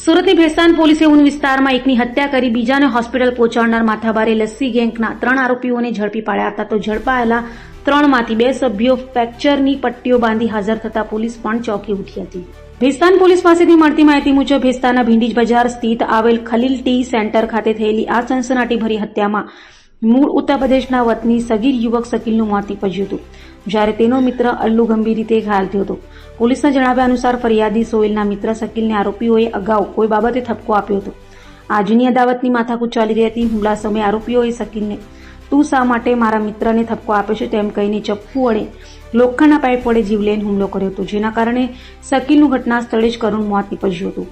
સુરતની ભેસ્તાન પોલીસે ઉન વિસ્તારમાં એકની હત્યા કરી બીજાને હોસ્પિટલ પહોંચાડનાર માથાભારે લસ્સી ગેંગના ત્રણ આરોપીઓને ઝડપી પાડ્યા હતા. તો ઝડપાયેલા ત્રણમાંથી બે સભ્યો ફ્રેક્ચરની પટ્ટીઓ બાંધી હાજર થતા પોલીસ પણ ચોંકી ઉઠી હતી. ભેસ્તાન પોલીસ પાસેથી મળતી માહિતી મુજબ ભેસ્તાના ભીંડીજ બજાર સ્થિત આવેલ ખલીલ ટી સેન્ટર ખાતે થયેલી આ સનસનાટીભરી હત્યામાં મૂળ ઉત્તર પ્રદેશના વતની સગીર યુવક શકીલનું મોત નીપજ્યું હતું. જ્યારે તેનો મિત્ર અલ્લુ ગંભીર રીતે ઘાયલ થયો હતો. પોલીસના જણાવ્યા અનુસાર ફરિયાદી સોહેલના મિત્ર શકીલને આરોપીઓએ અગાઉ કોઈ બાબતે ઠપકો આપ્યો હતો. આજની અદાવતની માથાકૂટ ચાલી રહી હતી. હુમલા સમયે આરોપીઓએ શકીલને તું શા માટે મારા મિત્રને ઠપકો આપે છે? તેમ કહીને ચપ્પુ વડે લોખંડના પાઇપ વડે જીવલેન હુમલો કર્યો હતો, જેના કારણે શકીલનું ઘટના સ્થળે જ કરુણ મોત નીપજ્યું હતું.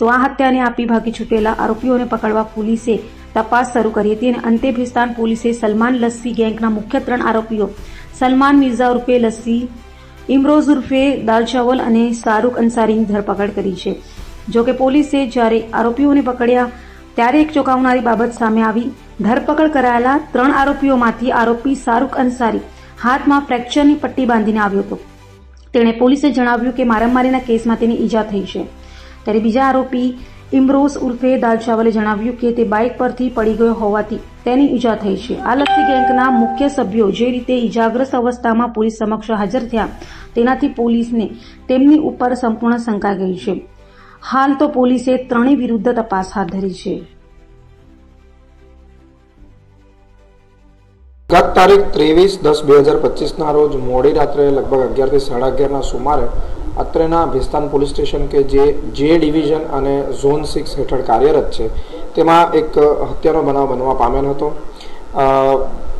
તો આ હત્યાને આપી ભાગી છૂટેલા આરોપીઓને પકડવા પોલીસે તપાસ શરૂ કરી હતી અને અંતે ભિસ્તાન પોલીસે સલમાન લસ્સી ગેંગના મુખ્ય ત્રણ આરોપીઓ સલમાન મિર્ઝા ઉર્ફે લસ્સી, ઇમરોઝ ઉર્ફે દાલચાવલ અને શાહરૂખ અંસારીની ધરપકડ કરી છે. જોકે પોલીસે જ્યારે આરોપીઓને પકડ્યા, ત્યારે એક ચોંકાવનારી બાબત સામે આવી. ધરપકડ કરાયેલા ત્રણ આરોપીઓમાંથી આરોપી શાહરૂખ અંસારી હાથમાં ફ્રેક્ચરની પટ્ટી બાંધીને આવ્યો હતો. તેણે પોલીસે જણાવ્યું કે મારામારીના કેસમાં તેની ઈજા થઈ છે. ત્યારે બીજા આરોપી ઇમરોઝ ઉર્ફે દાલચાવલે જણાવ્યું કે તે બાઇક પરથી પડી ગયો હોવાથી તેની ઈજા થઈ છે. આ લસ્સી ગેંગના મુખ્ય સભ્યો જે રીતે ઈજાગ્રસ્ત અવસ્થામાં પોલીસ સમક્ષ હાજર થયા, તેનાથી પોલીસને તેમની ઉપર સંપૂર્ણ શંકા ગઈ છે. હાલ તો પોલીસે ત્રણેય વિરુદ્ધ તપાસ હાથ ધરી છે. ગત તારીખ ત્રેવીસ દસ બે હજાર પચીસના રોજ મોડી રાત્રે લગભગ અગિયારથી સાડા અગિયારના સુમારે અત્રેના ભિસ્તાન પોલીસ સ્ટેશન કે જે જે ડિવિઝન અને ઝોન સિક્સ હેઠળ કાર્યરત છે, તેમાં એક હત્યાનો બનાવ બનવા પામેલ હતો.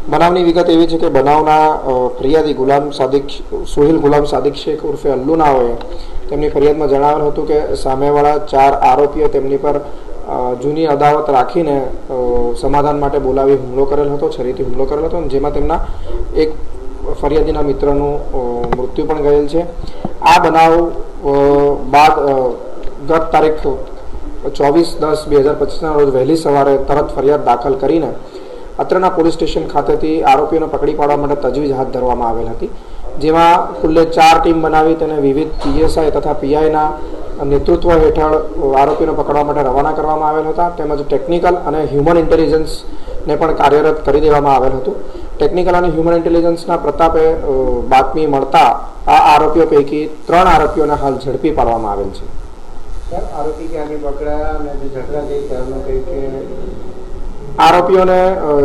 બનાવની વિગત એવી છે કે બનાવના ફરિયાદી ગુલામ સાદિક સુહિલ ગુલામ સાદિક શેખ ઉર્ફે અલ્લુનાઓએ તેમની ફરિયાદમાં જણાવેલ હતું કે સામેવાળા ચાર આરોપીઓ તેમની પર જૂની અદાવત રાખીને સમાધાન માટે બોલાવી હુમલો કરેલ હતો, છરીથી હુમલો કરેલ હતો જેમાં તેમના એક ફરિયાદીના મિત્રનું મૃત્યુ પણ ગયેલ છે. આ બનાવ બાદ ગત તારીખ ચોવીસ દસ બે હજાર પચીસના રોજ વહેલી સવારે તરત ફરિયાદ દાખલ કરીને અત્રના પોલીસ સ્ટેશન ખાતેથી આરોપીઓને પકડી પાડવા માટે તજવીજ હાથ ધરવામાં આવેલ હતી. જેમાં કુલ્લે ચાર ટીમ બનાવી તેને વિવિધ પીએસઆઈ તથા પીઆઈના નેતૃત્વ હેઠળ આરોપીને પકડવા માટે રવાના કરવામાં આવેલ હતા. તેમજ ટેકનિકલ અને હ્યુમન ઇન્ટેલિજન્સને પણ કાર્યરત કરી દેવામાં આવેલ હતું. ટેકનિકલ અને હ્યુમન ઇન્ટેલિજન્સના પ્રતાપે બાતમી મળતા આ આરોપીઓ પૈકી ત્રણ આરોપીઓને હાલ ઝડપી પાડવામાં આવેલ છે. આરોપી ક્યાંથી પકડાયા અને જે ઝઘડા કંઈ કે આરોપીઓને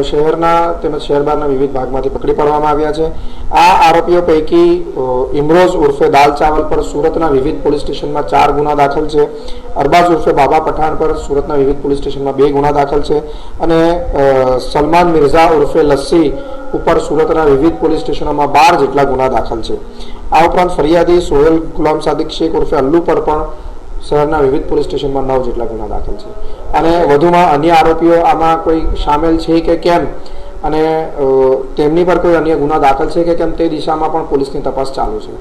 શહેરના તેમજ શહેર બહારના વિવિધ ભાગમાંથી પકડી પાડવામાં આવ્યા છે. આ આરોપીઓ પૈકી ઇમરોઝ ઉર્ફે દાલ ચાવલ પર સુરતના વિવિધ પોલીસ સ્ટેશનમાં ચાર ગુના દાખલ છે. અરબાઝ ઉર્ફે બાબા પઠાણ પર સુરતના વિવિધ પોલીસ સ્ટેશનમાં બે ગુના દાખલ છે. અને સલમાન મિર્ઝા ઉર્ફે લસ્સી ઉપર સુરતના વિવિધ પોલીસ સ્ટેશનોમાં બાર જેટલા ગુના દાખલ છે. આ ઉપરાંત ફરિયાદી સોહેલ ગુલામ સાદિક શેખ ઉર્ફે અલ્લુ પર પણ શહેરના વિવિધ પોલીસ સ્ટેશનમાં નવ જેટલા ગુના દાખલ છે. અને વધુમાં અન્ય આરોપીઓ આમાં કોઈ સામેલ છે કે કેમ? અને તેમની પર કોઈ અન્ય ગુના દાખલ છે કે કેમ તે દિશામાં પણ પોલીસની તપાસ ચાલુ છે?